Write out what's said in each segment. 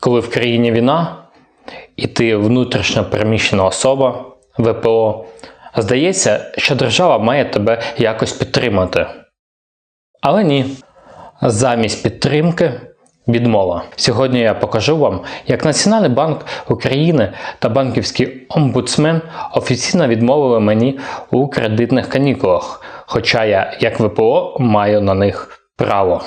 Коли в країні війна, і ти внутрішньо переміщена особа, ВПО, здається, що держава має тебе якось підтримати. Але ні. Замість підтримки відмова. Сьогодні я покажу вам, як Національний банк України та банківський омбудсмен офіційно відмовили мені у кредитних канікулах, хоча я, як ВПО, маю на них право.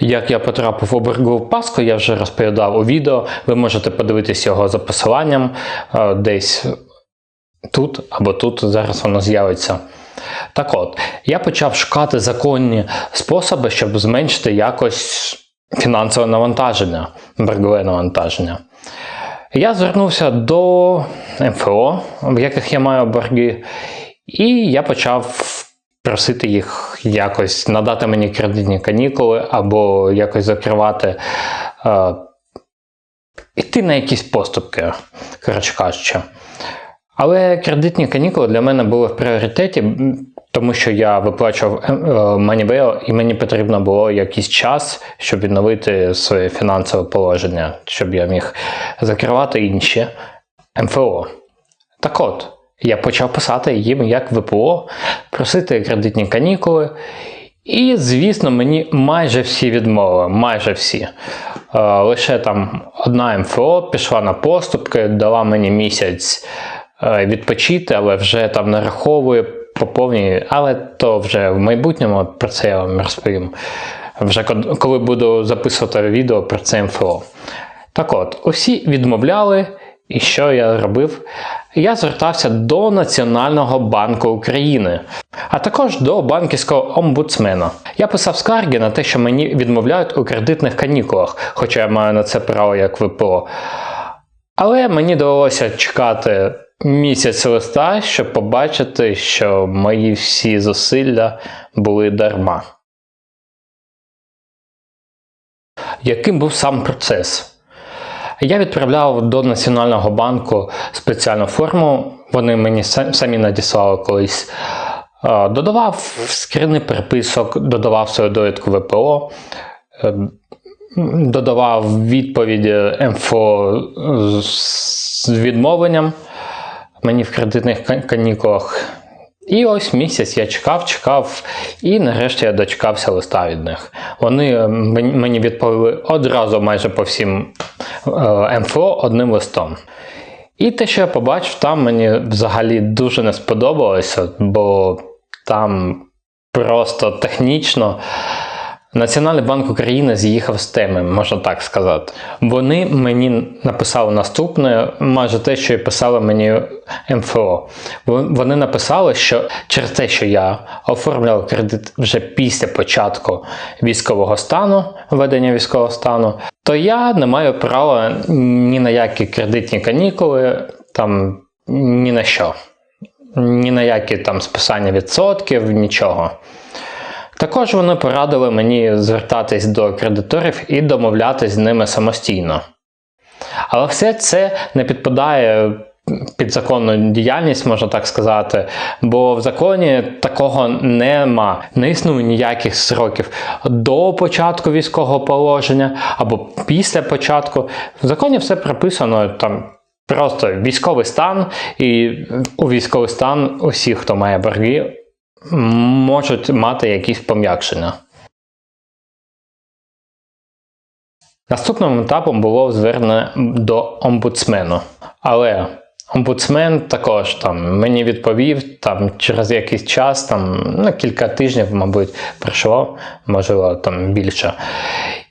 Як я потрапив у боргову паску, я вже розповідав у відео. Ви можете подивитись його за посиланням е, десь тут або тут. Зараз воно з'явиться. Так от, я почав шукати законні способи, щоб зменшити якось фінансове навантаження, боргове навантаження. Я звернувся до МФО, в яких я маю борги, і я почав просити їх якось надати мені кредитні канікули або якось закривати, е, іти на якісь поступки, коротше кажучи. Але кредитні канікули для мене були в пріоритеті, тому що я виплачував Манівео, і мені потрібно було якийсь час, щоб відновити своє фінансове положення, щоб я міг закривати інші МФО. Так от, я почав писати їм як ВПО, просити кредитні канікули. І, звісно, мені майже всі відмовили, майже всі. Е, лише там одна МФО пішла на поступки, дала мені місяць е, відпочити, але вже там нараховує, поповнює. Але то вже в майбутньому про це я вам розповім. Вже коли буду записувати відео про це МФО. Так от, усі відмовляли. І що я робив? Я звертався до Національного банку України, а також до банківського омбудсмена. Я писав скарги на те, що мені відмовляють у кредитних канікулах, хоча я маю на це право як ВПО. Але мені довелося чекати місяць листа, щоб побачити, що мої всі зусилля були дарма. Яким був сам процес? Я відправляв до Національного банку спеціальну форму, вони мені самі надіслали колись. Додавав скрини переписок, додавав свою довідку ВПО, е, додавав відповіді МФО з відмовленням мені в кредитних канікулах. І ось місяць я чекав, чекав, і нарешті я дочекався листа від них. Вони е, мені відповіли одразу майже по всім е, МФО одним листом. І те, що я побачив, там мені взагалі дуже не сподобалося, бо там просто технічно. Національний банк України з'їхав з теми, можна так сказати. Вони мені написали наступне, майже те, що і писали мені МФО. Вони написали, що через те, що я оформляв кредит вже після початку військового стану, введення військового стану, то я не маю права ні на які кредитні канікули, там ні на що, ні на які там списання відсотків, нічого. Також вони порадили мені звертатись до кредиторів і домовлятись з ними самостійно. Але все це не підпадає під законну діяльність, можна так сказати, бо в законі такого нема, не існує ніяких сроків до початку військового положення або після початку. В законі все прописано там. Просто військовий стан, і у військовий стан усі, хто має борги, можуть мати якісь пом'якшення. Наступним етапом було звернення до омбудсмену. Але омбудсмен також там мені відповів там через якийсь час, там ну, кілька тижнів, мабуть, пройшло, можливо, там більше.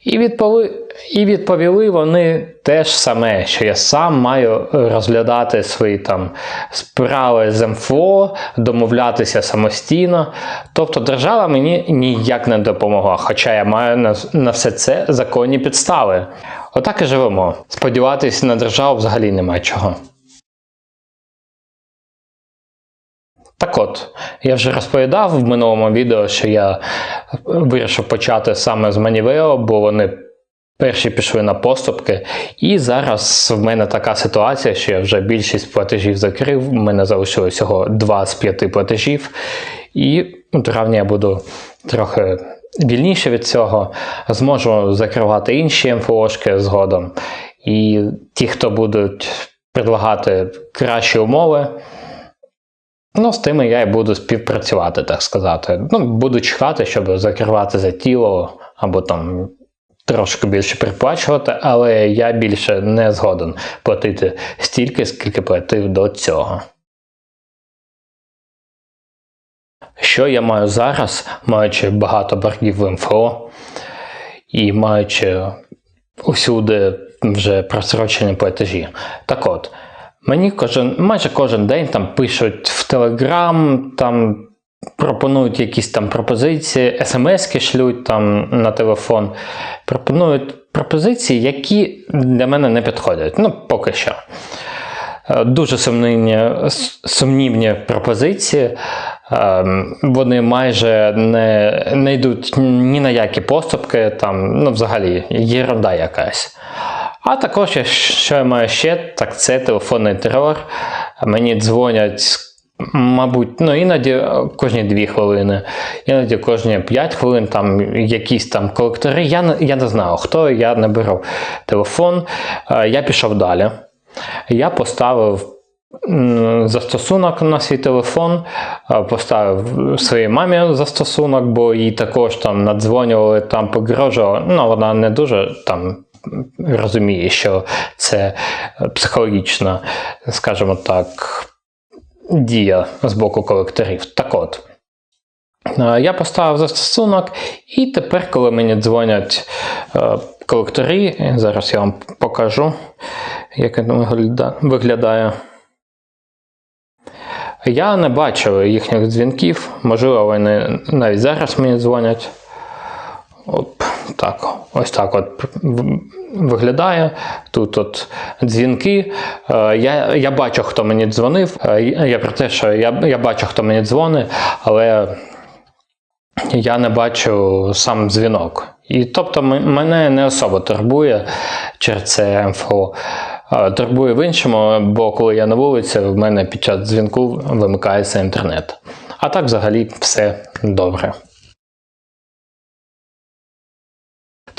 І відповіли, і відповіли вони те ж саме, що я сам маю розглядати свої там справи з МФО, домовлятися самостійно. Тобто держава мені ніяк не допомогла, хоча я маю на, на все це законні підстави. Отак і живемо. Сподіватися на державу взагалі немає чого. Так от, я вже розповідав в минулому відео, що я вирішив почати саме з Манівео, бо вони перші пішли на поступки. І зараз в мене така ситуація, що я вже більшість платежів закрив, в мене залишилось всього 2 з 5 платежів. І у травні я буду трохи вільніше від цього, зможу закривати інші МФОшки згодом. І ті, хто будуть предлагати кращі умови, ну, з тими я і буду співпрацювати, так сказати. Ну, буду чекати, щоб закривати за тіло або там трошки більше приплачувати, але я більше не згоден платити стільки, скільки платив до цього. Що я маю зараз, маючи багато боргів в МФО і маючи усюди вже просрочені платежі. Так от, мені кожен, майже кожен день там пишуть в Телеграм, там пропонують якісь там пропозиції, смски шлють там на телефон. Пропонують пропозиції, які для мене не підходять. Ну, поки що. Е, Дуже сумнівні, сумнівні пропозиції. Ем, Вони майже не, не йдуть ні на які поступки, там, ну, взагалі, єрунда якась. А також, що я маю ще, так це телефонний терор. Мені дзвонять, мабуть, ну іноді е, кожні 2 хвилини, іноді кожні 5 хвилин, там якісь там колектори. Я, я не знаю, хто, я не беру телефон. Е, Я пішов далі. Я поставив застосунок на свій телефон, е, поставив своїй мамі застосунок, бо їй також там надзвонювали, там погрожували. Ну, вона не дуже там розуміє, що це психологічна, скажімо так, дія з боку колекторів. Так от. Е, Я поставив застосунок, і тепер, коли мені дзвонять е, колектори, зараз я вам покажу, як він виглядає. Я не бачив їхніх дзвінків, можливо, вони навіть зараз мені дзвонять. Оп, так, ось так от виглядає. Тут от дзвінки. Е, Я, я бачу, хто мені дзвонив. Е, Я про те, що я, я бачу, хто мені дзвонить, але я не бачу сам дзвінок. І тобто мене не особо турбує через це МФО. Е, Турбує в іншому, бо коли я на вулиці, в мене під час дзвінку вимикається інтернет. А так взагалі все добре.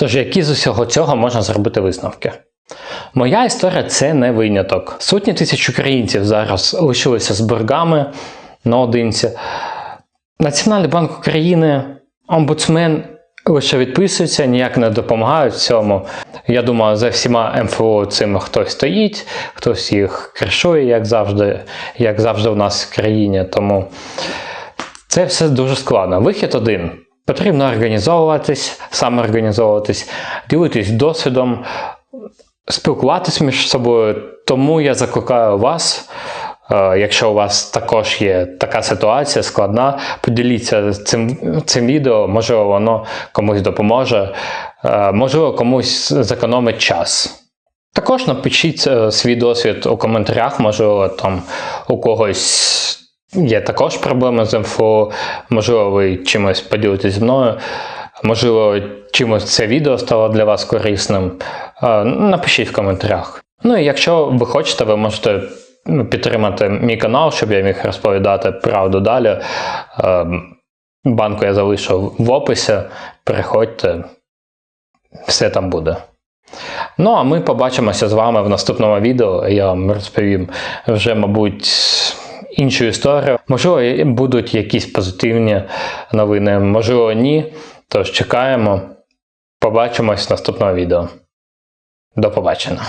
Тож, які з усього цього можна зробити висновки? Моя історія це не виняток. Сотні тисяч українців зараз лишилися з боргами наодинці. Національний банк України, омбудсмен лише відписуються, ніяк не допомагають цьому. Я думаю, за всіма МФО цим хтось стоїть, хтось їх кришує, як завжди, як завжди в нас в країні. Тому це все дуже складно. Вихід один. Потрібно організовуватись, самоорганізовуватись, ділитись досвідом, спілкуватись між собою. Тому я закликаю вас, е, якщо у вас також є така ситуація складна, поділіться цим, цим відео, можливо, воно комусь допоможе, е, можливо, комусь зекономить час. Також напишіть е, свій досвід у коментарях, можливо, там у когось є також проблеми з МФО, можливо, ви чимось поділитесь зі мною, можливо, чимось це відео стало для вас корисним. Е, Напишіть в коментарях. Ну і якщо ви хочете, ви можете ну, підтримати мій канал, щоб я міг розповідати правду далі. Е, Банку я залишив в описі. Переходьте, все там буде. Ну, а ми побачимося з вами в наступному відео. Я вам розповім вже, мабуть, іншу історію. Можливо, будуть якісь позитивні новини, можливо, ні. Тож чекаємо. Побачимось в наступному відео. До побачення.